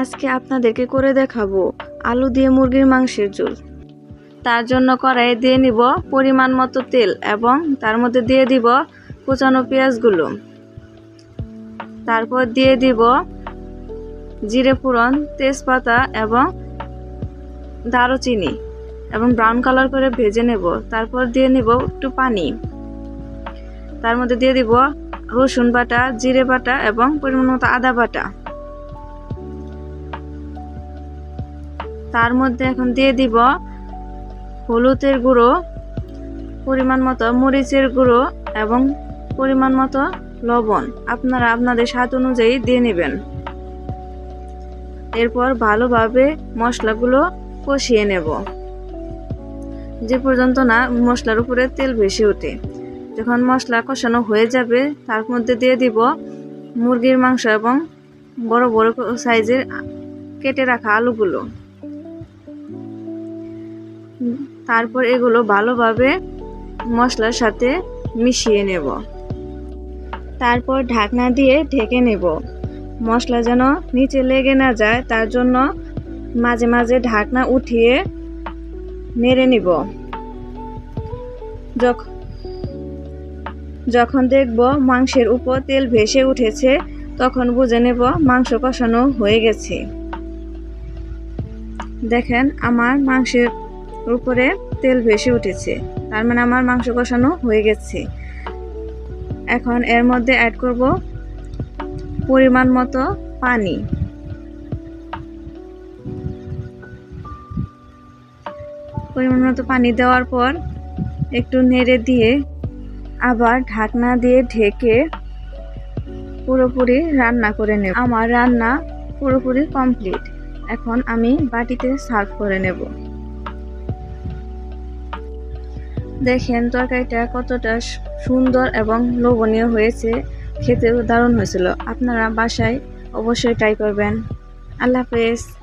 আজকে আপনাদেরকে করে দেখাবো আলু দিয়ে মুরগির মাংসের ঝোল। তার জন্য কড়াইয়ে দিয়ে নিব পরিমাণ মতো তেল এবং তার মধ্যে দিয়ে দিব কুচানো পেঁয়াজগুলো। তারপর দিয়ে দিব জিরে ফোড়ন, তেজপাতা এবং দারুচিনি এবং ব্রাউন কালার করে ভেজে নেব। তারপর দিয়ে নিব একটু পানি। তার মধ্যে দিয়ে দিব রসুন বাটা, জিরে বাটা এবং পরিমাণ মতো আদা বাটা। তার মধ্যে এখন দিয়ে দিব হলুদের গুঁড়ো, পরিমাণ মতো মরিচের গুঁড়ো এবং পরিমাণ মতো লবণ। আপনারা আপনাদের স্বাদ অনুযায়ী দিয়ে নেবেন। এরপর ভালোভাবে মশলাগুলো কষিয়ে নেব। যে পর্যন্ত না মশলার উপরে তেল ভেসে ওঠে। যখন মশলা কষানো হয়ে যাবে, তার মধ্যে দিয়ে দিব মুরগির মাংস এবং বড় বড় সাইজের কেটে রাখা আলুগুলো। তারপর এগুলো ভালোভাবে মশলার সাথে মিশিয়ে নেব। তারপর ঢাকনা দিয়ে ঢেকে নেব। মশলা যেন নিচে লেগে না যায়, তার জন্য মাঝে মাঝে ঢাকনা উঠিয়ে নেড়ে নিব। যখন দেখব মাংসের উপর তেল ভেসে উঠেছে, তখন বুঝে নেব মাংস কষানো হয়ে গেছে। দেখেন, আমার মাংসের উপরে তেল ভেসে উঠেছে। তার মানে আমার মাংস কষানো হয়ে গেছে। এখন এর মধ্যে অ্যাড করব পরিমাণ মতো পানি। পরিমাণ মতো পানি দেওয়ার পর একটু নেড়ে দিয়ে আবার ঢাকনা দিয়ে ঢেকে পুরোপুরি রান্না করে নেব। আমার রান্না পুরোপুরি কমপ্লিট এখন আমি বাটিতে সার্ভ করে নেব। দেখেন, তরকারিটা কতটা সুন্দর এবং লোভনীয় হয়েছে, খেতেও দারুণ হয়েছিল। আপনারা বাসায় অবশ্যই ট্রাই করবেন। আল্লাহ হাফেজ।